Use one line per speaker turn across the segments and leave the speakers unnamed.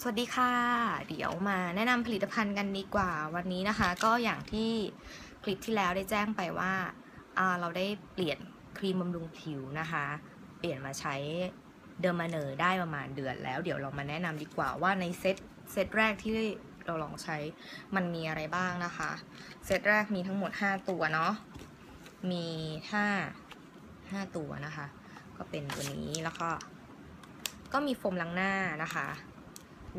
สวัสดีค่ะ เดี๋ยวมาแนะนำผลิตภัณฑ์กันดีกว่าวันนี้นะคะ ก็อย่างที่คลิปที่แล้วได้แจ้งไปว่าาเราได้เปลี่ยนครีมบำรุงผิวนะคะ เปลี่ยนมาใช้เดอร์มาเนอร์ได้ประมาณเดือนแล้ว เดี๋ยวเรามาแนะนำดีกว่าว่าในเซตเซตแรกที่เราลองใช้มันมีอะไรบ้างนะคะ เซตแรกมีทั้งหมด 5 ตัวเนาะมี5 5ตัวนะคะ ก็เป็นตัวนี้แล้วก็ก็มีโฟมล้างหน้านะคะ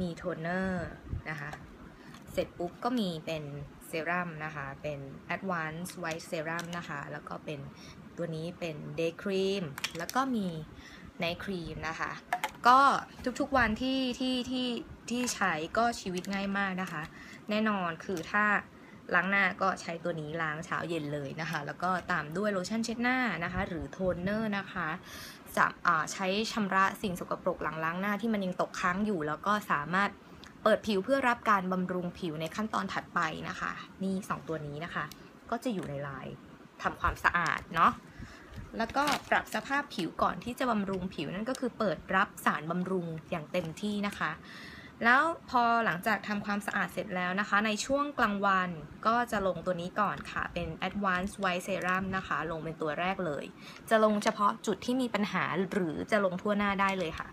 มีโทนเนอร์นะคะ เสร็จปุ๊บก็มีเป็นเซรั่มนะคะ เป็น Advanced White Serum นะคะ แล้วก็เป็นตัวนี้เป็น Day Cream แล้วก็มี Night Cream นะคะ ก็ทุกๆวันที่ที่ที่ที่ใช้ก็ชีวิตง่ายมากนะคะ แน่นอนคือถ้า ล้างหน้าก็ใช้ตัวนี้ล้างเช้าเย็นเลยนะคะ แล้วก็ตามด้วยโลชั่นเช็ดหน้านะคะ หรือโทนเนอร์นะคะจะใช้ชำระสิ่งสกปรกหลังล้างหน้าที่มันยังตกค้างอยู่ แล้วก็สามารถเปิดผิวเพื่อรับการบำรุงผิวในขั้นตอนถัดไปนะคะ นี่ 2 ตัวนี้นะคะ ก็จะอยู่ในลายทำความสะอาดเนาะแล้วก็ปรับสภาพผิวก่อนที่จะบำรุงผิวนั่นก็คือเปิดรับสารบำรุงอย่างเต็มที่นะคะ แล้วพอหลังจากทำความสะอาดเสร็จแล้วนะคะ ในช่วงกลางวันก็จะลงตัวนี้ก่อนค่ะ เป็น Advanced White Serum นะคะ ลงเป็นตัวแรกเลย จะลงเฉพาะจุดที่มีปัญหาหรือจะลงทั่วหน้าได้เลยค่ะ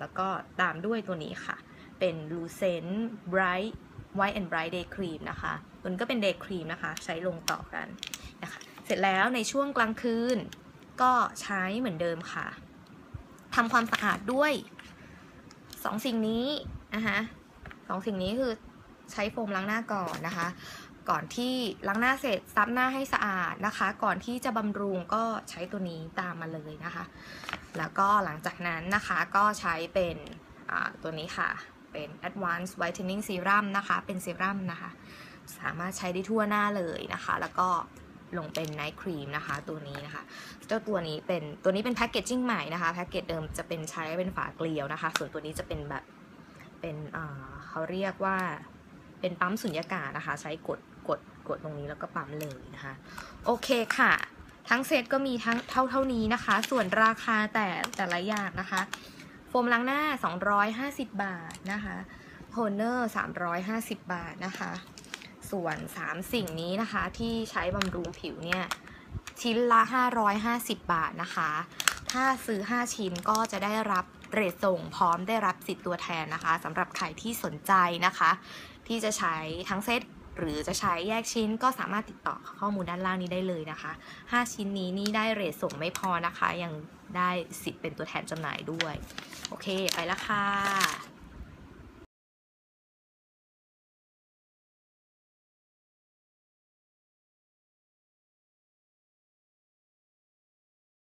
แล้วก็ตามด้วยตัวนี้ค่ะ เป็น Lucent Bright White and Bright Day Cream นะคะตัวนี้ก็เป็น Day Cream นะคะ ใช้ลงต่อกันนะคะ เสร็จแล้วในช่วงกลางคืน ก็ใช้เหมือนเดิมค่ะทำความสะอาดด้วยสองสิ่งนี้ นะคะสองสิ่งนี้คือใช้โฟมล้างหน้าก่อนนะคะ ก่อนที่ล้างหน้าเสร็จซับหน้าให้สะอาดนะคะ ก่อนที่จะบำรุงก็ใช้ตัวนี้ตามมาเลยนะคะ แล้วก็หลังจากนั้นนะคะก็ใช้เป็นตัวนี้ค่ะ เป็น Advanced Whitening Serum นะคะ เป็นเซรั่มนะคะ สามารถใช้ได้ทั่วหน้าเลยนะคะ แล้วก็ลงเป็นไนท์ครีมนะคะ ตัวนี้นะคะ เจ้าตัวนี้เป็นตัวนี้เป็นแพคเกจจิ้งใหม่นะคะ แพคเกจเดิมจะเป็นใช้เป็นฝาเกลียวนะคะ ส่วนตัวนี้จะเป็นแบบ เป็นเขาเรียกว่าเป็นปั๊มสุญญากาศนะคะ ใช้กดกดกดตรงนี้แล้วก็ปั๊มเลยนะคะ โอเคค่ะ ทั้งเซตก็มีทั้งเท่าเท่านี้นะคะ ส่วนราคาแต่แต่ละอย่างนะคะ โฟมล้างหน้า 250 บาทนะคะโทนเนอร์ 350 บาทนะคะ ส่วน 3 สิ่งนี้นะคะที่ใช้บำรุงผิวเนี่ยชิ้นละ 550 บาทนะคะ ถ้าซื้อ 5 ชิ้นก็จะได้รับ เรทส่งพร้อมได้รับสิทธิ์ตัวแทนนะคะสำหรับใครที่สนใจนะคะ ที่จะใช้ทั้งเซตหรือจะใช้แยกชิ้นก็สามารถติดต่อข้อมูลด้านล่างนี้ได้เลยนะคะ 5 ชิ้นนี้นี่ได้เรทส่งไม่พอนะคะ ยังได้สิทธิ์เป็นตัวแทนจำหน่ายด้วย โอเค ไปละค่ะ